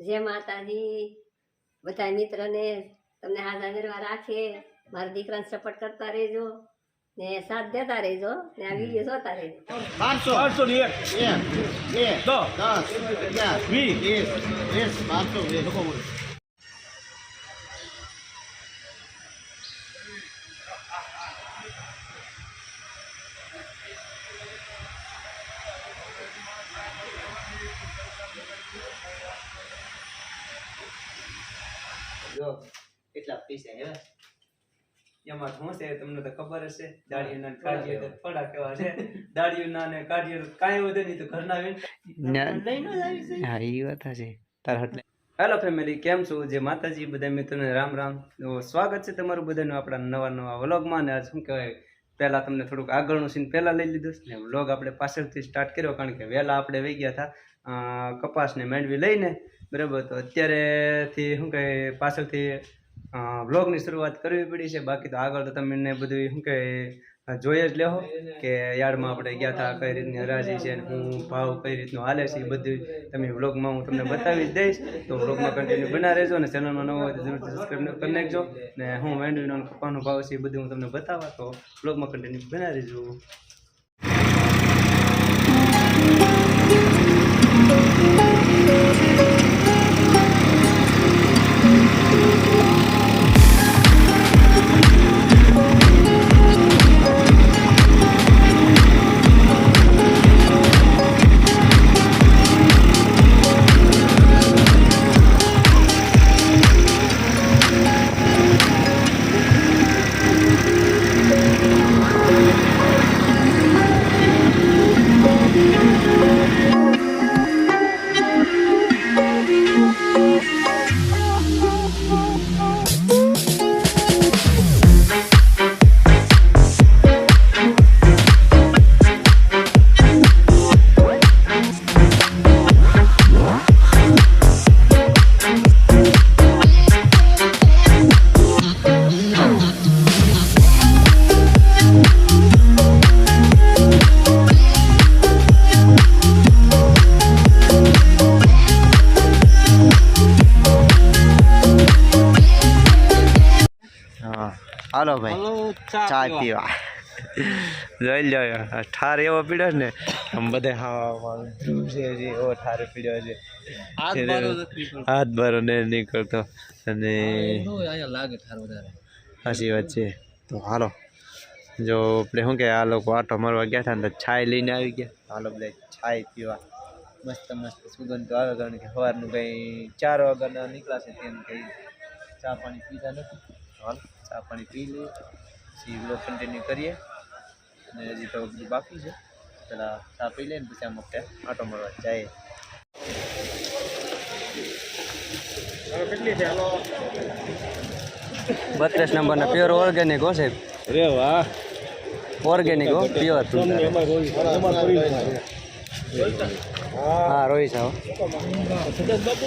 જય માતાજી બધા મિત્રને તમને હાજર નિર્વા રાખે મારા દીકરાને સપોર્ટ કરતા રહેજો ને સાથ દેતા રહેજો ને આ વીડિયો જોતા રહેજો. બારસો. આઠસો ની એક. બે દસ દસ અગિયાર વીસ. વીસ વીસ બારસો વીસ. લોકો બોલો. જો કેટલા પૈસા હે એમાં શું છે તમને તો ખબર હશે દાડીઓના ના કાઢીએ તો થોડા કેવા છે. દાડીઓના ને કાઢીએ તો કાંઈ વધે નહીં તો ઘરના વેન હા એ વાત છે તાર હટલે હેલો ફેમિલી કેમ છો? જે માતાજી બધા મિત્રોને રામ રામ. સ્વાગત છે તમારું બધાનું આપણા નવા નવા વ્લોગમાં. ને આજ શું કહેવાય પહેલાં તમને થોડુંક આગળનું સીન પહેલાં લઈ લીધું. ને વ્લોગ આપણે પાછળથી સ્ટાર્ટ કર્યો કારણ કે વહેલા આપણે વહી ગયા હતા કપાસને માંડવી લઈને. બરાબર, તો અત્યારેથી શું કહે, પાછળથી વ્લોગની શરૂઆત કરવી પડી છે. બાકી તો આગળ તો તમને બધું શું કહે, જોઈ જ લેહો કે યાર્ડમાં આપણે ગયા હતા કઈ રીતની હરાજી છે હું, ભાવ કઈ રીતનું હાલે છે, એ બધું તમે વ્લોગમાં હું તમને બતાવી જ દઈશ. તો વ્લોગમાં કન્ટિન્યુ બના રહેજો અને ચેનલમાં નવો હોય તો જરૂરથી સબસ્ક્રાઈબ કરી નાખજો. ને હું વેન્ડવીનો કપાનો ભાવ છે એ બધું હું તમને બતાવવા, તો વ્લોગમાં કન્ટિન્યુ બના રહેજો. ચા પીવા. જોઈ લો ઠાર એવો પીડ્યો ને આમ બધે હા છે હજી એવો ઠાર પીડ્યો છે. હાથ બારો ને નીકળતો. અને સાચી વાત છે. તો હાલો જો આપણે શું કે આ લોકો આટો મારવા ગયા હતા ને તો છાય લઈને આવી ગયા. હાલો બધા છાય પીવા. મસ્ત મસ્ત સુગંધ આવે કારણ કે સવારનું કંઈ ચાર વાગ્યાના નીકળાશે તેમ કંઈ ચા પાણી પીતા નથી. હાલ ચા પાણી પી લઈએ. પછી વ્લોગ કન્ટિન્યુ કરીએ. અને હજી તો બધું બાકી છે. પેલા ચા પી લઈએ ને પછી આમ વખતે આટો મળવા જાય. બત્રીસ નંબરના પ્યોર ઓર્ગેનિક હો સાહેબ. રે વાહ. ઓર્ગેનિક હો પ્યોર હા રોહિત સાહેબ બાપુ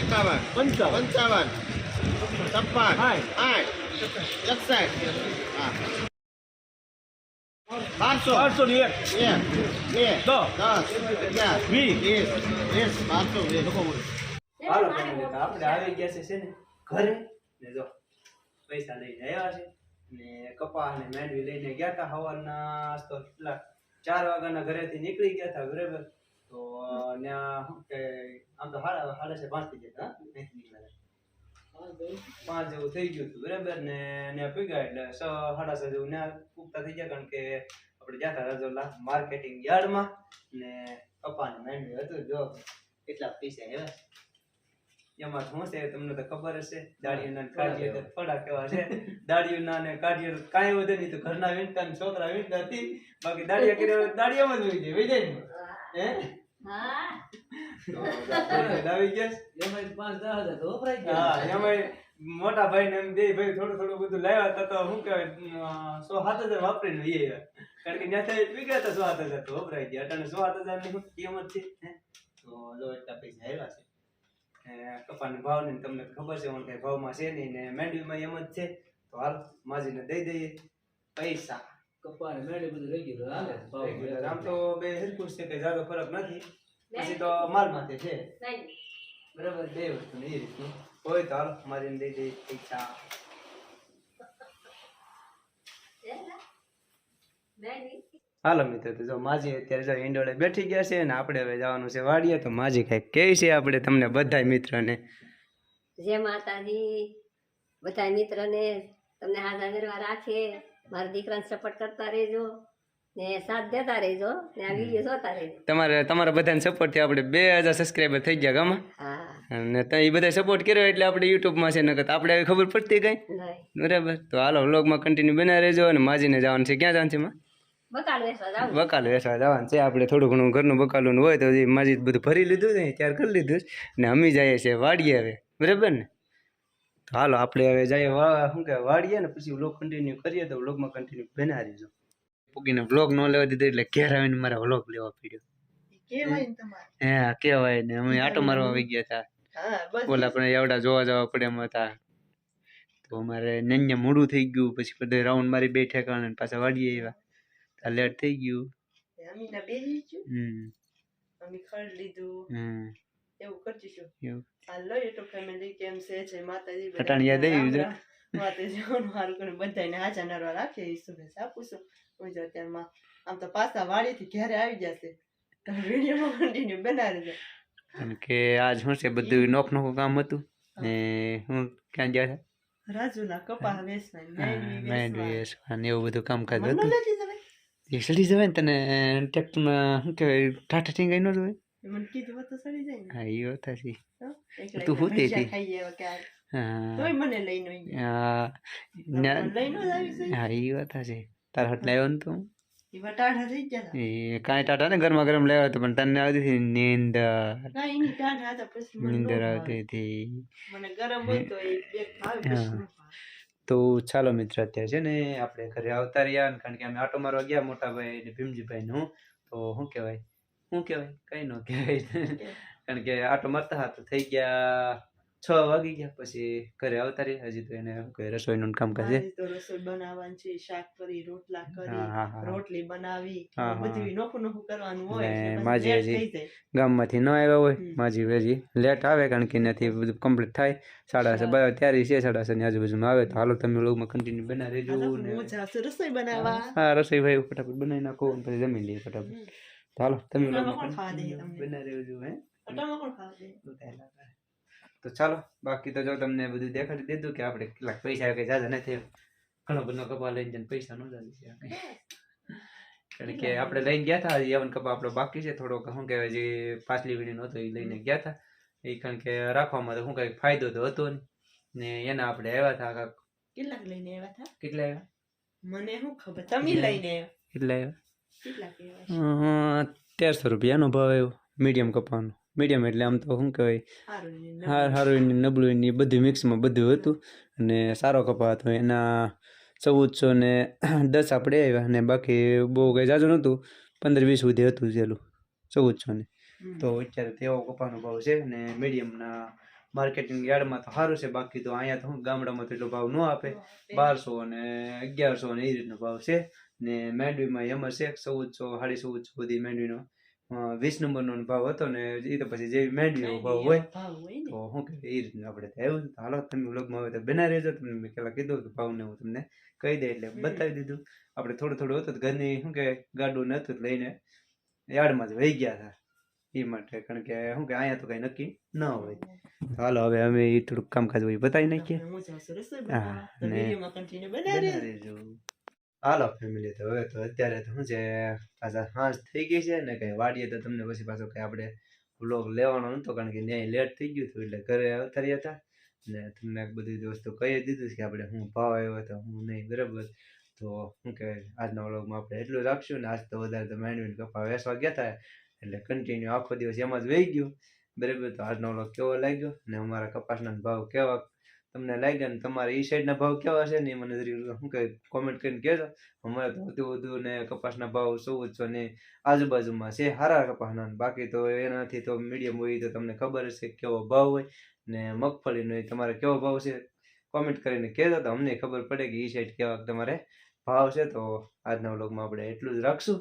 એકાવન પંચાવન છપ્પન. આઠ એકસઠ બારસો ચારસો ની એક બે દસ. અગિયાર વીસ. વીસ વીસ બારસો વીસ લોકો બોલો આપણે આવી ગયા છે ને ઘરે ને પૈસા લઈને આવ્યા છે ને કપા ને માંડવી લઈને ગયા હતા સવારના તો કેટલા ચાર વાગ્યાના ઘરેથી નીકળી ગયા હતા બરાબર. તો ત્યાં શું કે, આમ તો સાડા સાડા છે પાંચ થઈ ગયા હતા? નીકળ્યા પાંચ જેવું થઈ ગયું હતું બરાબર? ને ત્યાં પીગા એટલે છ સાડા છ જેવું ત્યાં પૂગતા થઈ ગયા, કારણ કે આપણે ગયા હતા રજોલા માર્કેટિંગ યાર્ડમાં ને કપાને માંડવી હતું, જો કેટલા પૈસા આવ્યા. એમાં શું છે તમને તો ખબર હશે? દાડીઓના કાઢીએ તો થોડા કેવા છે. દાડીઓના ને કાઢીએ કાંઈ વધે નહીં તો ઘરના વીંટતા ને છોકરા વીંટતા હતી. બાકી દાડિયા કર્યા દાડિયામાં જ હોય છે હે? મોટા ભાઈ ને એમ બે ભાઈ થોડું થોડું બધું લાવ્યા હતા તો શું કહેવાય સો સાત હજાર વાપરીને લઈ આવ્યા. કારણ કે ત્યાં પી ગયા હતા સો સાત હજાર તો વપરાઈ ગયા. અટાણે સો સાત હજારની કિંમત છે? તો એટલા પૈસા આવ્યા છે. કપાના ભાવ ને તમને ખબર છે ઓન કઈ ભાવમાં છે નહીં ને મેંડવીમાં એમ જ છે. તો હાલ માજીને દઈ દઈએ. પૈસા. કપાને મેંડવી બધું રહી ગયું હાલે ભાવ. આમ તો બે હિરકુશ છે કઈ જાજો ફરક નથી. પછી તો માલ માથે છે. બરાબર બે વસ્તુ એ રીતનું. હોય તો હાલ માજીને દઈ દઈએ પૈસા છે ને? નહીં હાલો મિત્રો તો જો માજી અત્યારે જો ઈંડોળે બેઠી ગયા છે ને આપણે હવે જવાનું છે વાડીએ તો માજી કઈ કહે છે આપણે તમને બધા મિત્રને. જય માતાજી. બધા મિત્રને તમને હાથ હાજરમાં રાખે. મારા દીકરાને સપોર્ટ કરતા રહેજો ને સાથ દેતા રહેજો ને આ વીડિયો જોતા રહેજો. તમારે તમારા બધાને સપોર્ટથી આપણે બે હજાર સબસ્ક્રાઈબર થઈ ગયા ગામ હા. અને તો એ બધા સપોર્ટ કર્યો એટલે આપણે યુટ્યુબમાં છે નકર તો આપણે આવી ખબર પડતી કઈ. બરાબર. તો હાલો વ્લોગમાં કન્ટિન્યુ બનાવી રહેજો અને માજીને જવાનું છે. ક્યાં જવાનું છે માં? બકાલ વેસવા જવાનું છે. આપણે થોડું ઘણું ઘરનું બકાલું હોય તો માજી બધું ભરી લીધું ને ત્યાર કરી લીધું ને અમે જઈએ છીએ વાડીએ હવે. બરાબર ને? તો હાલો આપણે હવે જઈએ શું કે વાડીએ ને પછી વ્લોગ કન્ટિન્યુ કરીએ તો વ્લોગમાં કન્ટિન્યુ બનાવી રહીજો પૂગીને વ્લોગ ન લેવા દીધો એટલે ઘેર આવીને મારે વ્લોગ લેવા પડ્યો. હે કેવાય ને. અમે આટો મારવા આવી ગયા હતા. બોલ આપણે એવડા જોવા જવા પડે એમ હતા. તો અમારે નન્ય મોડું થઈ ગયું. પછી બધે રાઉન્ડ મારી બે ઠેકાણે પાછા વાડીએ આવ્યા. ત્યાં લેટ થઈ ગયું અમીના બેસી છું હમ અમી ખડ લીધું હમ એવું કરતી છું એવું હાલો ફેમિલી કેમ છે જય માતાજી અટાણ યાદ આવી રામ માતાજી નું હારું કરીને બધાને હાજર નરવા રાખે શુભેચ્છા આપું છું હું જો અત્યારમાં આમ તો પાછા વાડીથી ઘરે આવી જશે તો વિડીયોમાં કન્ટિન્યુ બનાવી કારણ કે આજ શું છે બધું નોખ નોખું કામ હતું ને હું ક્યાં ગયા રાજુના કપા વેસવાન એવું બધું કામકાજ હતું સડી જવાય ને તને ટ્રેક્ટરમાં શું કહેવાય ઠાઠા ઠીંગાઈ ન જોવાય મને કીધું હોત તો સડી જાય હા એ વાત છે તું હતી. ક્યારે હા મને લઈને છે હા એ છે તાર હટ લાવ્યો ને તું હતા કાંઈ ટાટા ને ગરમા ગરમ લાવ્યો હતો પણ તને આવતી હતી નીંદર હતા નીંદર આવતી હતી તો ચાલો મિત્ર અત્યારે છે ને આપણે ઘરે આવતા રહ્યા ને કારણ કે અમે આટો મારવા ગયા મોટા ભાઈ ને ભીમજીભાઈ ને તો શું કહેવાય? શું કહેવાય? કઈ ન કહેવાય? કારણ કે આટો મારતા હતા તો થઈ ગયા છ વાગી ગયા પછી ઘરે આવતા રહી હજી તો એને કોઈ રસોઈનું કામ છે. તો રસોઈ બનાવવાનું છે શાક કરી રોટલા કરી રોટલી બનાવી. બધું નોખું નોખું કરવાનું હોય ને માજી હજી. ગામમાંથી ન આવ્યા હોય. માજી હજી લેટ આવે કારણ કે એનાથી બધું કમ્પ્લીટ થાય. સાડા છ બાર ત્યારે છે સાડા છ ની આજુબાજુમાં આવે તો હાલો તમે લોગમાં કન્ટિન્યુ બના રહેજો ને. રસોઈ બનાવવા. હા રસોઈ ભાઈ ફટાફટ બનાવી નાખો પછી જમી લઈએ ફટાફટ. તો હાલો તમે? બનાવી રહેજો હે. ફટાફટ ખાવા દે? તો ચાલો બાકી તો જો તમને બધું દેખાડી દીધું કે આપણે કેટલાક પૈસા કઈ જાજા નથી ઘણો બધો કપા લઈને જઈને પૈસા ન જાજી કારણ કે આપણે લઈને ગયા હતા યવન કપા આપણો બાકી છે થોડોક શું કહેવાય જે પાછલી વીણી હતો એ લઈને ગયા હતા એ કારણ કે રાખવામાં તો શું કઈ ફાયદો તો હતો ને એના આપણે આવ્યા હતા કાંક. કેટલાક લઈને આવ્યા હતા કેટલા આવ્યા? મને શું ખબર? તમે લઈને આવ્યા? કેટલા આવ્યા તેરસો રૂપિયાનો ભાવ આવ્યો મીડિયમ કપાનો મીડિયમ એટલે આમ તો શું કહેવાય? હાર હારું એની નબળું ને બધું મિક્સમાં બધું હતું. અને સારો કપા હતો. એના ચૌદસો ને દસ આપણે આવ્યા અને બાકી બહુ કંઈ જાજુ નહોતું. પંદર વીસ સુધી હતું જેલું ચૌદસો ને. તો અત્યારે તેવો કપાનો ભાવ છે ને મીડિયમના માર્કેટિંગ યાર્ડમાં તો સારું છે. બાકી તો અહીંયા તો ગામડામાં તો એટલો ભાવ ન આપે. બારસો અને અગિયારસો ને એ રીતનો ભાવ છે. ને મેંડવીમાં એમ છે. ચૌદસો સાડી ચૌદસો સુધી મેંડવીનો વીસ નંબરનો ભાવ હતો ને એ તો પછી જેવી મેંડવીનો ભાવ હોય. તો શું કે એ રીતનું આપણે એવું તો હાલો તમે વ્લોગમાં હવે તો બના રહેજો. તમને મેં પેલા કીધું કે ભાવને હું તમને કહી દે એટલે બતાવી દીધું. આપણે થોડું થોડું હતું તો ઘરની શું કે ગાડું નહોતું લઈને યાર્ડમાં જ વહી ગયા હતા. એ માટે કારણ કે શું કે અહીંયા તો કઈ નક્કી ન હોય. હાલો હવે અમે એ થોડુંક કામકાજ હોય બતાવી નાખીએ. હું ને- હાલો ફેમિલી તો હવે તો અત્યારે તો શું છે, પાછા સાંજ થઈ ગઈ છે ને કઈ વાડીએ તો તમને પછી પાછો કઈ આપણે વ્લોગ લેવાનો નહોતો, કારણ કે ન્યાય લેટ થઈ ગયું હતું એટલે ઘરે અવતર્યા હતા. ને તમને બધી વસ્તુ કહી દીધું કે આપણે હું ભાવ આવ્યો હતો, હું નહીં, બરાબર? તો શું કહેવાય, આજના વ્લોગમાં આપણે એટલું રાખશું ને આજ તો વધારે તો માંડવીને કપા વેસવા ગયા હતા, એટલે કન્ટિન્યુ આખો દિવસ એમાં જ વહી ગયો. બરાબર? તો આજનો વ્લોગ કેવો લાગ્યો? ને અમારા કપાસના ભાવ કેવા? તમને લાગ્યા ને તમારે એ સાઈડના ભાવ કેવા છે ને એ મને શું કહે કોમેન્ટ કરીને કહેજો. અમારે તો વધુ વધુ ને કપાસના ભાવ ચૌદસો ને આજુબાજુમાં છે સારા કપાસના બાકી તો એનાથી તો મીડિયમ હોય તો તમને ખબર હશે કેવો ભાવ હોય ને મગફળીનો એ તમારે કેવો ભાવ છે. કોમેન્ટ કરીને કહેજો તો અમને ખબર પડે કે એ સાઈડ કેવા તમારે ભાવ છે. તો આજના વ્લોગમાં આપણે એટલું જ રાખશું.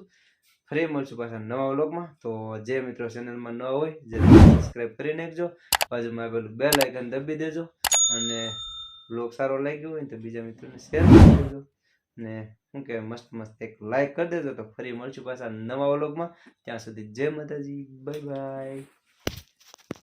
ફરી મળશું પાછા નવા વ્લોગમાં. તો જે મિત્રો ચેનલમાં ન હોય જે સબસ્ક્રાઈબ કરી નાખજો. બાજુમાં આવેલું બે લાઇકન દબી દેજો. અને બ્લોગ સારો લાગ્યો હોય તો બીજા મિત્રોને શેર કરી દેજો. ને શું કે મસ્ત મસ્ત એક લાઈક કરી દેજો તો ફરી મળશું પાછા નવા વ્લોગમાં ત્યાં સુધી જય માતાજી બાય બાય